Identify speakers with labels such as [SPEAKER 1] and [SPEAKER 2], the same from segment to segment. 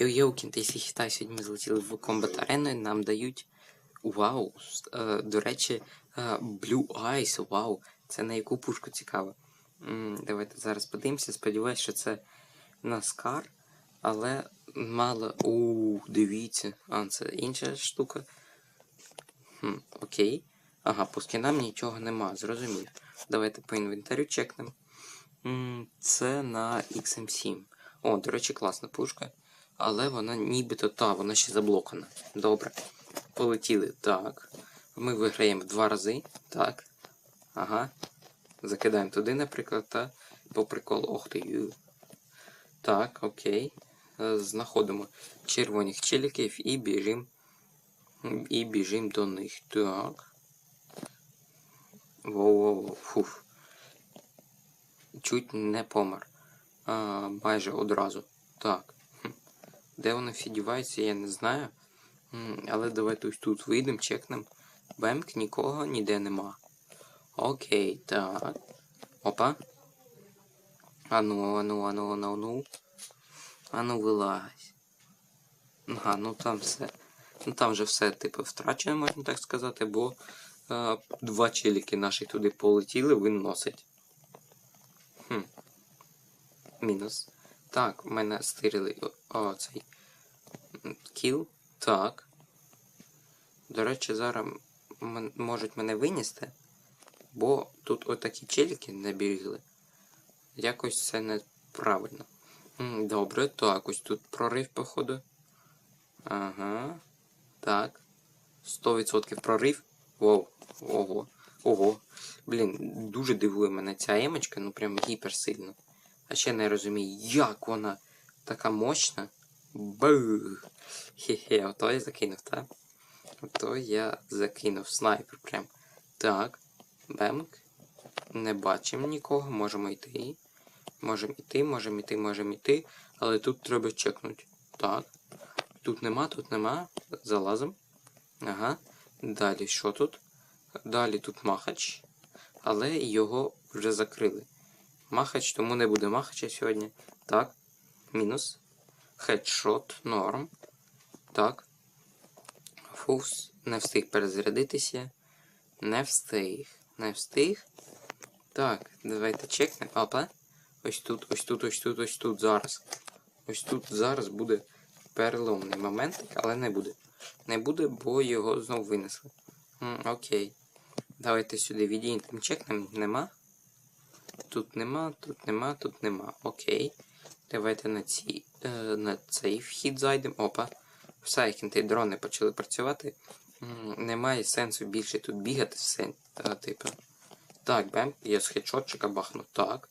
[SPEAKER 1] Йо-йоукін, ти хітай, сьогодні ми злетіли в комбат арену і нам дають. Вау! е, до речі, е, Blue Eyes, вау! Це на яку пушку цікаво. Давайте зараз подивимося. Сподіваюсь, що це Наскар, але мало. У, дивіться. А, це інша штука. Хм, окей. Ага, по скінам нічого нема, зрозумів. Давайте по інвентарю чекнемо. Це на XM7. О, до речі, класна пушка. Але вона нібито та, вона ще заблокана. Добре. Полетіли. Так. Ми виграємо два рази. Так. Ага. Закидаємо туди, наприклад, та по приколу. Ох ти. ю. Так, окей. Е, Знаходимо червоних челіків і біжимо. І біжимо до них. Так. Воу-воу-воу. Фуф. Чуть не помер. А, майже одразу. Так. Де вони всі діваються, я не знаю. Але давайте ось тут вийдемо, чекнемо. Бемк, нікого ніде нема. Окей, так. Опа. Ану, ану, ану, ану, ану. Ану, вилазь. Ага, ну там все. Ну там вже все, типу, втрачено, можна так сказати, бо е, два челіки наші туди полетіли, виносить. Хм. Мінус. Так, в мене стирили о, о, цей кіл. Так. До речі, зараз можуть мене винести, бо тут отакі челіки набігли. Якось це неправильно. Добре, так, ось тут прорив, походу. Ага. Так. 100% прорив. Воу. Ого. Ого. Блін, дуже дивує мене ця емочка, ну прям гіперсильно. А ще не розумію, як вона така мощна. Бух. Хе-хе, ото я закинув, так? Ото я закинув снайпер прям. Так. Бемк. Не бачимо нікого, можемо йти. Можемо йти, можемо йти, можемо йти. Але тут треба чекнути. Так. Тут нема, тут нема. Залазим. Ага. Далі що тут? Далі тут махач. Але його вже закрили. Махач, тому не буде махача сьогодні. Так. Мінус. Хедшот, норм. Так. Фуфс. Не встиг перезарядитися. Не встиг. Не встиг. Так, давайте чекнемо. Опа. Ось тут, ось тут, ось тут, ось тут зараз. Ось тут зараз буде переломний моментик, але не буде. Не буде, бо його знову винесли. М, окей. Давайте сюди відійдемо, чекнемо. Нема. Тут нема, тут нема, тут нема. Окей. Давайте на ці, е, на цей вхід зайдемо. Опа. Все, як дрони почали працювати. М, Немає сенсу більше тут бігати, все, е, типу. Так, бем, я з хедшотчика бахну. Так.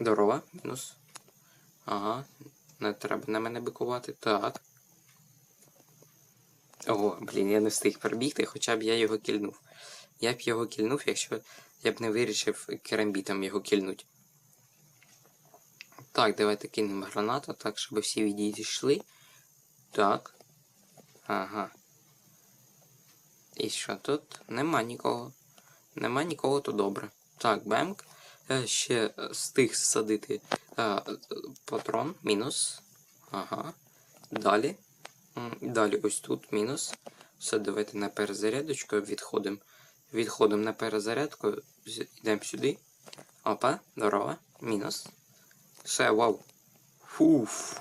[SPEAKER 1] Здорово, мінус. Ага. Не треба на мене бикувати. Так. Ого, блін, я не встиг пробігти, хоча б я його кільнув. Я б його кільнув, якщо я б не вирішив керамбітом його кільнуть. Так, давайте кинемо гранату, так, щоб всі відійшли. Так. Ага. І що тут? Нема нікого. Нема нікого, то добре. Так, бемк. Е, Ще встиг садити е, е, патрон. Мінус. Ага. Далі. Далі ось тут мінус. Все, давайте на перезарядочку відходимо. Відходимо на перезарядку. Йдемо сюди. Опа, здорово. Мінус. Все, вау. Фуф.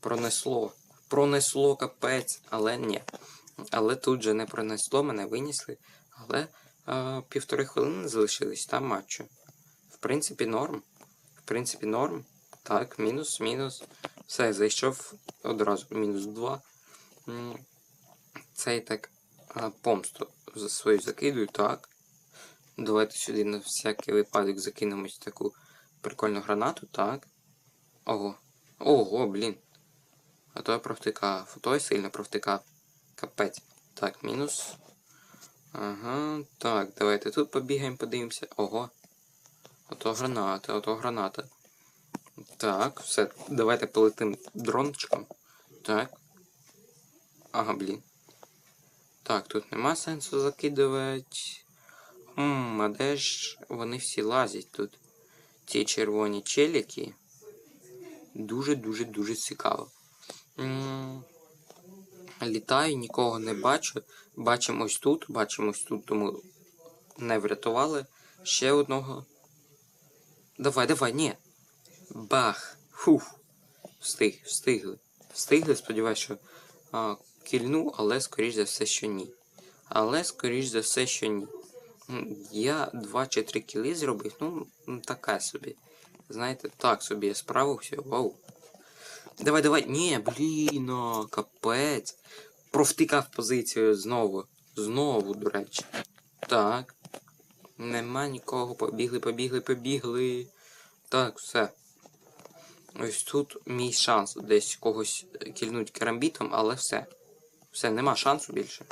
[SPEAKER 1] Пронесло. Пронесло капець, але ні. Але тут же не пронесло, мене винесли. Але е, півтори хвилини залишились там матчу. В принципі, норм. В принципі, норм. Так, мінус, мінус. Все, зайшов одразу. Мінус 2. Цей так помсту за свою закидую, так. Давайте сюди на всякий випадок закинемо таку прикольну гранату, так. Ого. Ого, блін. А то я провтикав. А то я сильно провтикав. Капець. Так, мінус. Ага. Так, давайте тут побігаємо, подивимося. Ого. Ото граната, ото граната. Так, все. Давайте полетим дрончиком. Так. Ага, блін. Так, тут нема сенсу закидувати. Хм, а де ж вони всі лазять тут? Ці червоні челіки. Дуже-дуже дуже цікаво. М, Літаю, нікого не бачу. Бачимо ось тут, бачимо ось тут, тому не врятували. Ще одного. Давай, давай, ні. Бах. Фух. Встиг, встигли. Встигли, сподіваюся, що а, кільну, але скоріш за все, що ні. Але скоріш за все, що ні. Я два чи три кіли зробив, ну, така собі. Знаєте, так собі я справився. Вау. Давай, давай. Ні, блін, капець. Провтикав позицію знову. Знову, до речі. Так. Нема нікого. Побігли, побігли, побігли. Так, все. Ось тут мій шанс десь когось кільнуть керамбітом, але все. Все, нема шансу більше.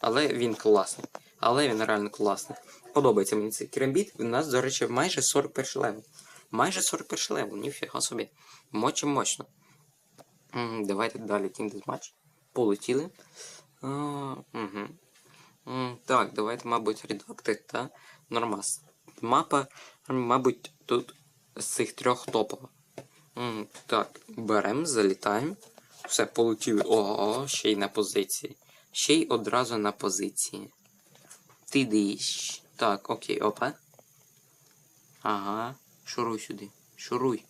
[SPEAKER 1] Але він класний. Але він реально класний. Подобається мені цей керамбіт. У нас, до речі, майже 41 левел. Майже 41 левел, ніфіга собі. Мочим мощно. Давайте далі Team Deathmatch. Полетіли. А, угу. Так, давайте, мабуть, редактор та нормас. Мапа, мабуть, тут з цих трьох топова. Так, беремо, залітаємо. Все, полетіли. Ого, ще й на позиції. Ще й одразу на позиції. Ти диш. Так, окей, опа. Ага. Шуруй сюди. Шуруй.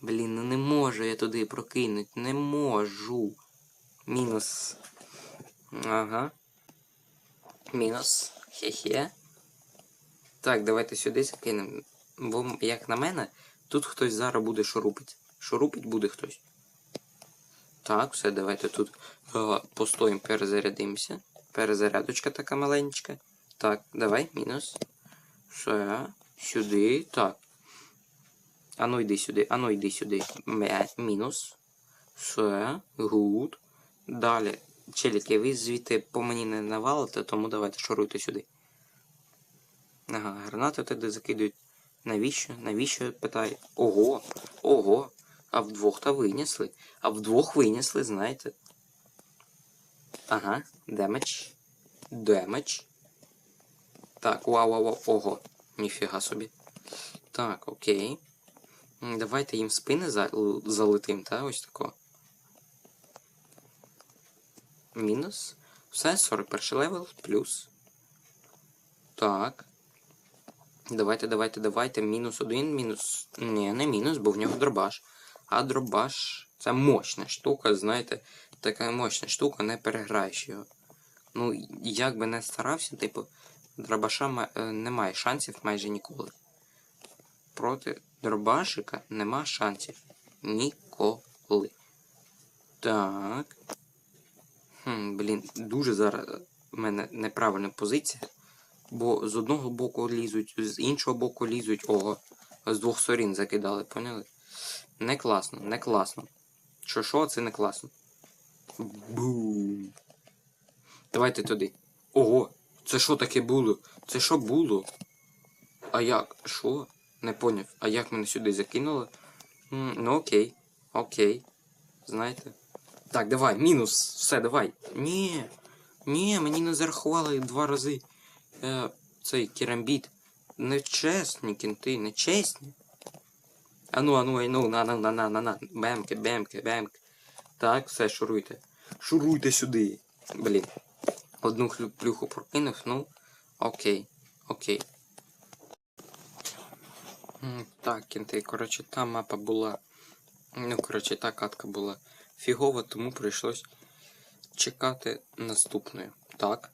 [SPEAKER 1] Блін, ну не можу я туди прокинуть. Не можу. Мінус. Ага. Мінус. Хе-хе. Так, давайте сюди закинемо. Бо, як на мене, тут хтось зараз буде шурупить. Шурупить буде хтось. Так, все, давайте тут постоїмо, перезарядимося. Перезарядочка така маленька. Так, давай, мінус. Все, сюди. Так. Ану йди сюди, ану йди сюди. Ме, мінус. Все, гуд. Далі. Челіки, ви звідти по мені не навалите, тому давайте шуруйте сюди. Ага, гранати туди закидують. Навіщо? Навіщо? питає. Ого, ого. А вдвох та винесли. А вдвох винесли, знаєте. Ага, демедж. Демедж. Так, вау, вау, вау, ого. Ніфіга собі. Так, окей. Давайте їм спини залетим, та? Ось тако. Мінус. Все, 41 левел, плюс. Так. Давайте, давайте, давайте. Мінус один, мінус. Ні, не мінус, бо в нього дробаш. А дробаш це мощна штука, знаєте, така мощна штука, не переграєш його. Ну, як би не старався, типу, дробаша е, немає шансів майже ніколи. Проти дробашика нема шансів. Ніколи. Так. Хм, блін, дуже зараз в мене неправильна позиція. Бо з одного боку лізуть, з іншого боку лізуть. Ого. З двох сторін закидали, поняли? Не класно, не класно. Що що, це не класно. Бум. Давайте туди. Ого, це що таке було? Це що було? А як? Що? Не поняв. А як мене сюди закинули? М, ну окей. Окей. Знаєте? Так, давай, мінус. Все, давай. Ні. Ні, мені не зарахували два рази е, цей керамбіт. Нечесні кінти, нечесні. Ану, ану, ану, на, на, на, на, на, на. Бемки, бемки, бемки. Так, все, шуруйте. Шуруйте сюди. Блін. Одну плюху прокинув, ну. Окей. Окей. Так, кінти, коротше, та мапа була. Ну, коротше, та катка була фігова, тому прийшлось чекати наступної. Так.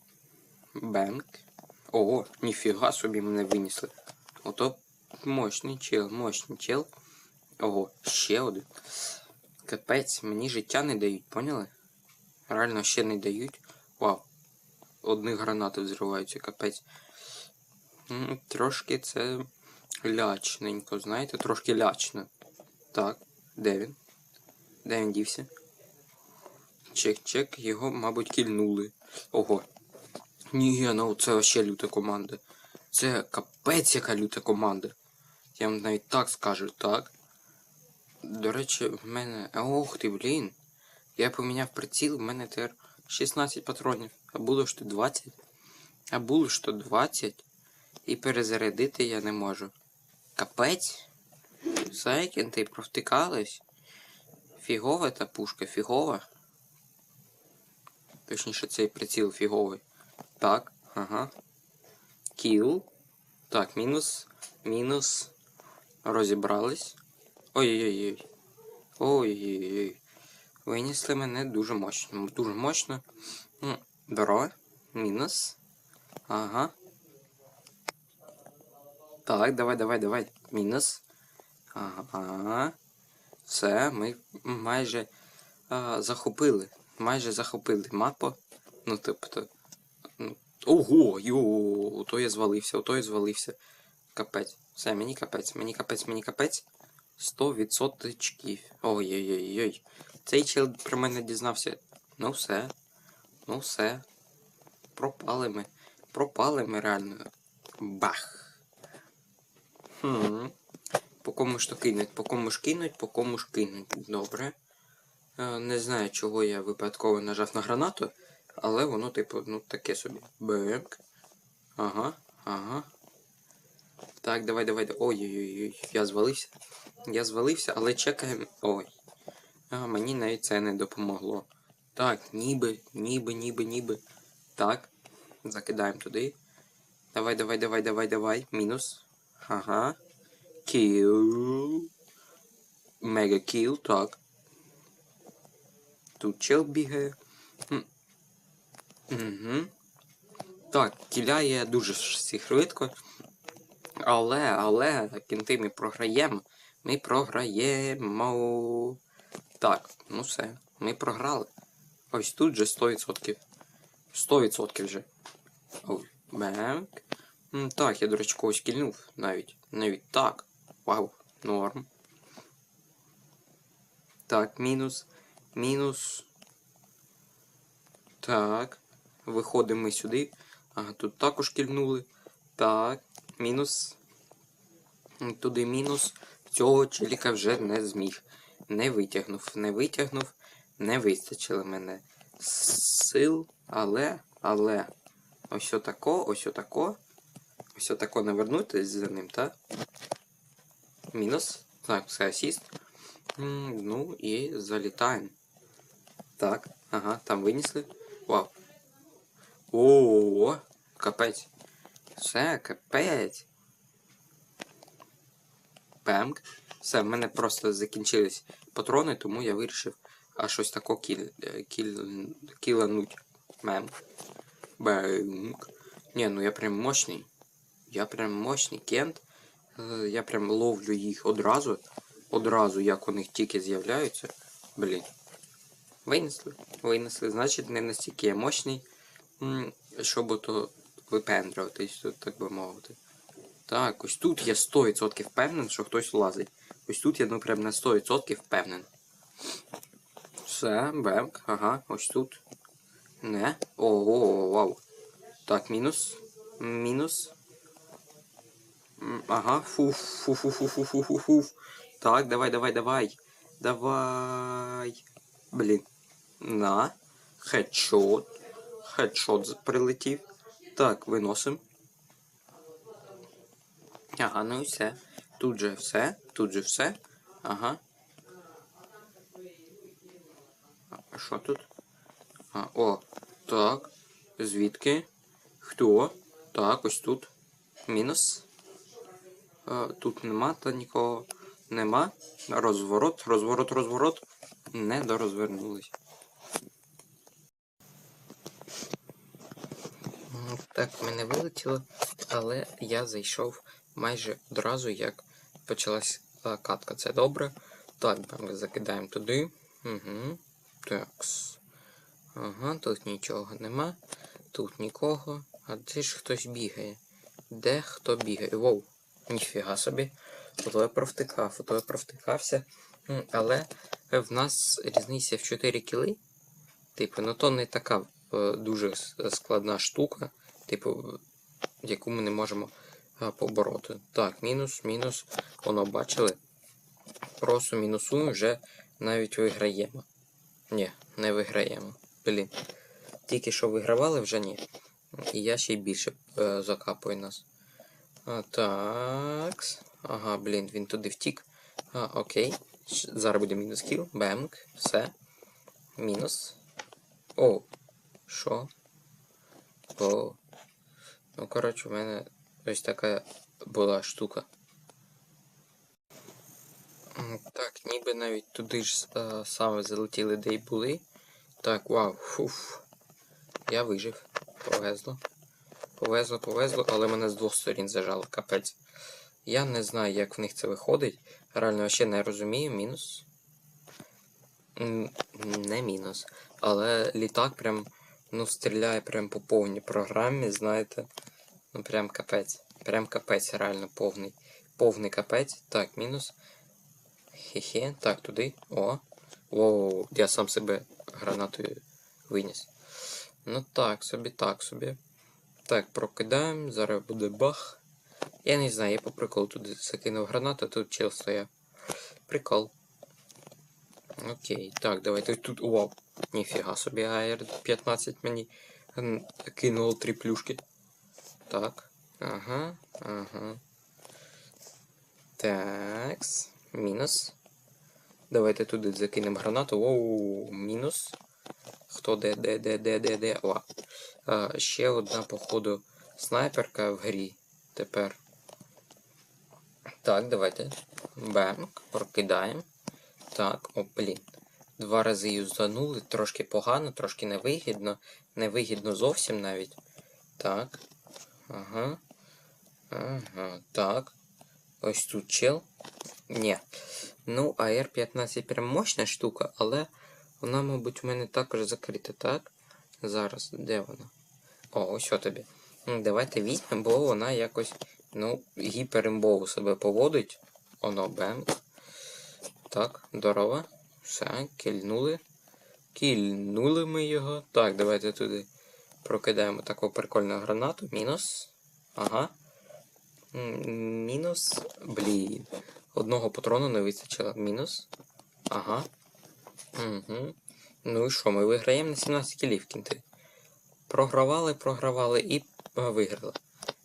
[SPEAKER 1] Бенк. Ого, ніфіга собі мене винесли. Ото мощний чел, мощний чел. Ого, ще один. Капець, мені життя не дають, поняли? Реально ще не дають. Вау. Одні гранати взриваються, капець. Трошки це лячненько, знаєте, трошки лячно. Так, де він? Де він дівся? Чек-чек, його, мабуть, кільнули. Ого. Ні, ну це вообще люта команда. Це капець яка люта команда. Я вам навіть так скажу, так. До речі, в мене. Ох ти, блін. Я поміняв приціл, в мене тепер 16 патронів. А було ж то 20. А було ж то 20. І перезарядити я не можу. Капець. Все, кінти провтикались. Фігова та пушка, фігова. Точніше, цей приціл фіговий. Так, ага. Кіл. Так, мінус. Мінус. Розібрались. Ой-ой-ой. Ой-ой-ой. Винесли мене дуже мощно. Дуже мощно. М, Здорово. Мінус. Ага. Так, давай, давай, давай. Мінус. Ага. Все, ми майже а, захопили. Майже захопили мапу. Ну, тобто. ну, Ого, йо, то я звалився, ото я звалився. Капець. Все, мені капець, мені капець, мені капець. 100%. Ой-ой-ой-ой. Цей чел про мене дізнався. Ну все. Ну все. Пропали ми. Пропали ми реально. Бах. Хм. По кому ж то кинуть, по кому ж кинуть, по кому ж кинуть. Добре. Е, Не знаю, чого я випадково нажав на гранату, але воно, типу, ну таке собі. Бемк. Ага, ага. Так, давай. давай. Ой-ой-ой, я звалився. Я звалився, але чекаємо. Ой. А, мені навіть це не допомогло. Так, ніби, ніби, ніби, ніби. Так. Закидаємо туди. Давай, давай, давай, давай, давай. Мінус. Ага. Кіл. Мега кіл, так. Тут чел бігає. Угу. Так, кіляє дуже швидко. Але, але, кінти ми програємо. Ми програємо. Так, ну все, ми програли. Ось тут же 100%. 100% вже. Ой, бенк. Так, я, до речі, когось кільнув навіть. Навіть так. Вау, норм. Так, мінус. Мінус. Так. Виходимо ми сюди. Ага, тут також кільнули. Так, мінус. Туди мінус. Цього челіка вже не зміг. Не витягнув, не витягнув, не вистачило мене сил, але, але. Ось отако, ось отако. Ось отако навернутись за ним, так? Мінус. Так, це асіст. Ну і залітаємо. Так, ага, там винесли. Вау. О, капець. Все, капець. Пемк. Все, в мене просто закінчились патрони, тому я вирішив а щось тако кіль, е, кіль, кілануть. Мем. Бемк. Ні, ну я прям мощний. Я прям мощний кент. Е, Я прям ловлю їх одразу. Одразу, як у них тільки з'являються. Блін. Винесли. Винесли. Значить, не настільки я мощний, щоб ото випендрюватись, так би мовити. Так, ось тут я 100% впевнений, що хтось лазить. Ось тут я ну прям на 100% впевнений. Все, бемк, ага, ось тут. Не. О, вау. Так, мінус. Мінус. Ага, фуф, фу фу фу фу фу фу фу Так, давай, давай, давай. Давай. Блін. На. Хедшот. Хедшот прилетів. Так, виносим. Ага, ну і все. Тут же все. Тут же все. Ага. А що тут? А, о, так. Звідки? Хто? Так, ось тут. Мінус. А, тут нема та нікого. Нема. Розворот, розворот, розворот. Не дорозвернулись. Так, мене вилетіло, але я зайшов майже одразу, як почалась катка. Це добре. Так, закидаємо туди. Угу. Такс. Ага, тут нічого нема. Тут нікого. А де ж хтось бігає? Де хто бігає? Воу, ніфіга собі. Ото я провтикав, ото я провтикався. Але в нас різниця в 4 кіли. Типу, ну то не така е, дуже складна штука, типу, яку ми не можемо е, побороти. Так, мінус, мінус. Воно бачили. Просто мінусуємо, вже навіть виграємо. Ні, не виграємо. Блін. Тільки що вигравали, вже ні. І я ще й більше е, закапую нас. А, такс. Ага, блін, він туди втік. А, окей. Зараз буде мінус кіл. Бемк. Все. Мінус. О. Що? О. Ну, коротше, у мене ось така була штука. Так, ніби навіть туди ж е, саме залетіли, де й були. Так, вау, фуф. Я вижив. Повезло. Повезло, повезло, але мене з двох сторін зажало, капець. Я не знаю, як в них це виходить. Реально ще не розумію. Мінус. Не мінус. Але літак прям ну, стріляє прям по повній програмі, знаєте. Ну прям капець. Прям капець, реально повний. Повний капець. Так, мінус. Хе-хе. Так, туди. О. Воу, я сам себе гранатою виніс. Ну так, собі, так собі. Так, прокидаємо, зараз буде бах. Я не знаю, я по приколу туди закинув гранату, тут чел стояв. Прикол. Окей, так, давайте тут. Вау. Ніфіга собі АР-15 мені кинуло три плюшки. Так. Ага, ага. Такс. Мінус. Давайте туди закинемо гранату. Оу, мінус. Хто де, де, де, де, де, де. О. А, ще одна, походу, снайперка в грі. Тепер. Так, давайте. Бемк. Прокидаємо. Так, о, блін. Два рази юзанули, трошки погано, трошки невигідно. Невигідно зовсім навіть. Так. Ага. Ага. Так. Ось тут чел. Ні. Ну, АР-15 прям мощна штука, але вона, мабуть, у мене також закрита, так? Зараз, де вона? О, ось що тобі. Давайте візьмемо, бо вона якось, ну, гіперімбово себе поводить. Оно бем. Так, здорово. Все, кільнули. Кільнули ми його. Так, давайте туди прокидаємо таку прикольну гранату. Мінус. Ага. Мінус. Блін. Одного патрону не вистачило. Мінус. Ага. Угу. Ну і що, ми виграємо на 17 кілів кінти. Програвали, програвали і е, виграли.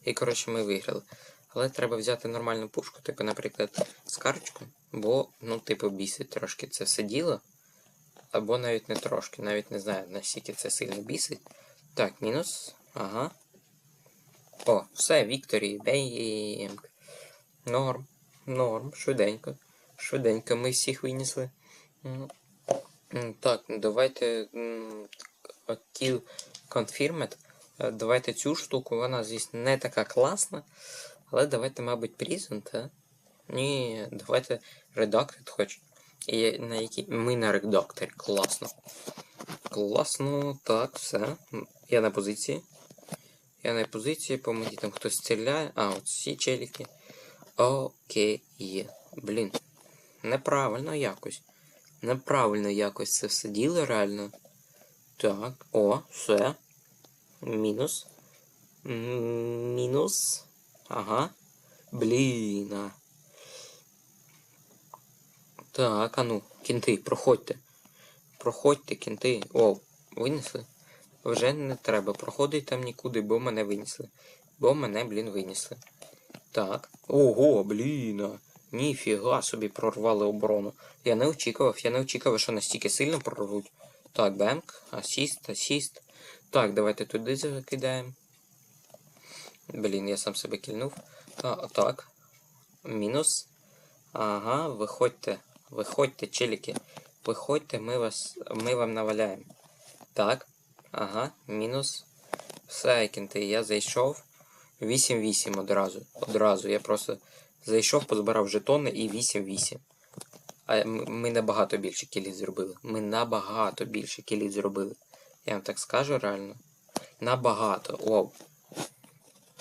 [SPEAKER 1] І, коротше, ми виграли. Але треба взяти нормальну пушку, типу, наприклад, скарочку, бо, ну, типу, бісить трошки це все діло. Або навіть не трошки, навіть не знаю, наскільки це сильно бісить. Так, мінус. Ага. О, все, Вікторі, беймк. Норм, норм, швиденько. Швиденько ми всіх винесли. Так, давайте kill confirmed. Е, Давайте цю штуку, вона, звісно, не така класна. Але давайте, мабуть, Prison, та? Ні, давайте Redacted хоч. І на якій... Ми на редакторі. Класно. Класно, так, все. Я на позиції. Я на позиції, по мені там хтось стріляє. А, от ці челіки. Окей. Блін. Неправильно якось. Неправильно якось це все діло реально. Так, о, все. Мінус. Мінус. Ага. Блін. Так, а ну, кінти, проходьте. Проходьте, кінти. О, винесли? Вже не треба проходити там нікуди, бо мене винесли. Бо мене, блін, винесли. Так. Ого, блін. Ніфіга собі прорвали оборону. Я не очікував, я не очікував, що настільки сильно прорвуть. Так, бемк, асіст, асіст. Так, давайте туди закидаємо. Блін, я сам себе кільнув. А, так. Мінус. Ага, виходьте. Виходьте, челіки. Виходьте, ми вас. Ми вам наваляємо. Так. Ага, мінус. Все, я зайшов. 8-8 одразу. Одразу. Я просто зайшов, позбирав жетони і 8-8. А ми набагато більше кілів зробили. Ми набагато більше кілів зробили. Я вам так скажу реально. Набагато. Вау.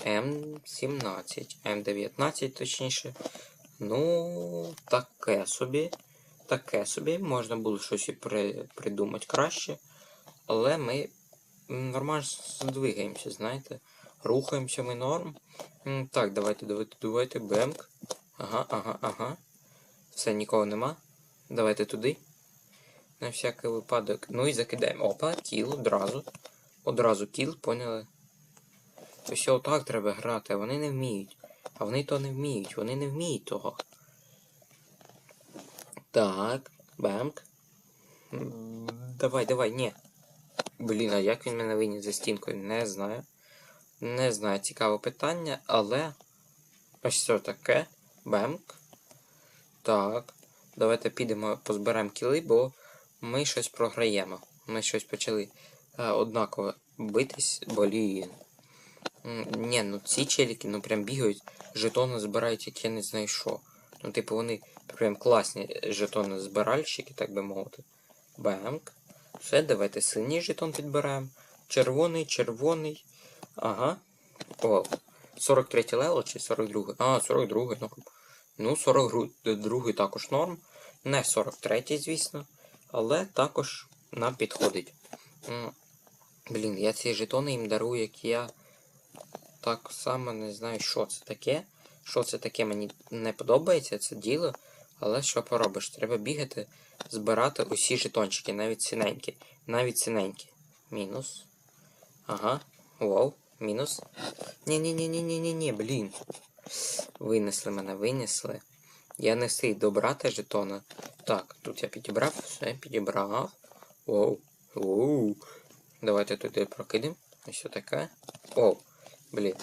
[SPEAKER 1] М17, М19 точніше. Ну, таке собі. Таке собі. Можна було щось і при, придумати краще. Але ми нормально здвигаємося, знаєте. Рухаємося ми норм. Так, давайте, давайте, давайте. Бемк. Ага, ага, ага. Все, нікого нема. Давайте туди. На всякий випадок. Ну і закидаємо. Опа, кіл одразу. Одразу кіл, поняли? Ось отак треба грати, а вони не вміють. А вони то не вміють, вони не вміють того. Так, бемк. Давай, давай, ні. Блін, а як він мене виніс за стінкою? Не знаю. Не знаю, цікаве питання, але. Ось це таке. Бемк. Так. Давайте підемо позберемо кіли, бо ми щось програємо. Ми щось почали е, однаково битись, блін. Ні, ну ці челіки, ну прям бігають, жетони збирають, як я не знаю що. Ну, типу, вони прям класні жетони збиральщики, так би мовити. Бемк. Все, давайте синій жетон підбираємо. Червоний, червоний. Ага. О, 43 левел чи 42? А, 42 норм. Ну, 42 також норм. Не 43, звісно. Але також нам підходить. Блін, я ці жетони їм дарую, як я так само не знаю, що це таке. Що це таке, мені не подобається це діло. Але що поробиш? Треба бігати, збирати усі жетончики, навіть синенькі. Навіть синенькі. Мінус. Ага. Вау. Мінус. Ні-ні-ні-ні-ні-ні, блін. Винесли мене, винесли. Я не встиг добрати жетона. Так, тут я підібрав, все, підібрав. Воу. Воу. Давайте туди прокидемо. Ось таке. О, блін.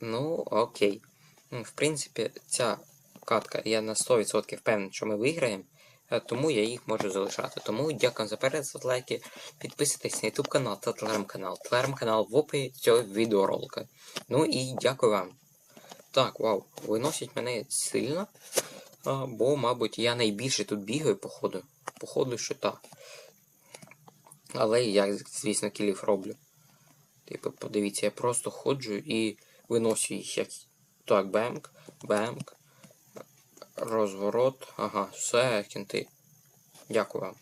[SPEAKER 1] Ну, окей. В принципі, ця катка, я на 100% впевнений, що ми виграємо. е, Тому я їх можу залишати. Тому дякую за перегляд, за лайки. Підписуйтесь на YouTube канал та телеграм-канал. Телеграм-канал в описі цього відеоролика. Ну і дякую вам. Так, вау, виносять мене сильно. Бо, мабуть, я найбільше тут бігаю, походу. Походу, що так. Але я, звісно, кілів роблю. Типу, подивіться, я просто ходжу і виношу їх як. Так, бемк, бемк. Розворот. Ага, все, кінти. Дякую вам.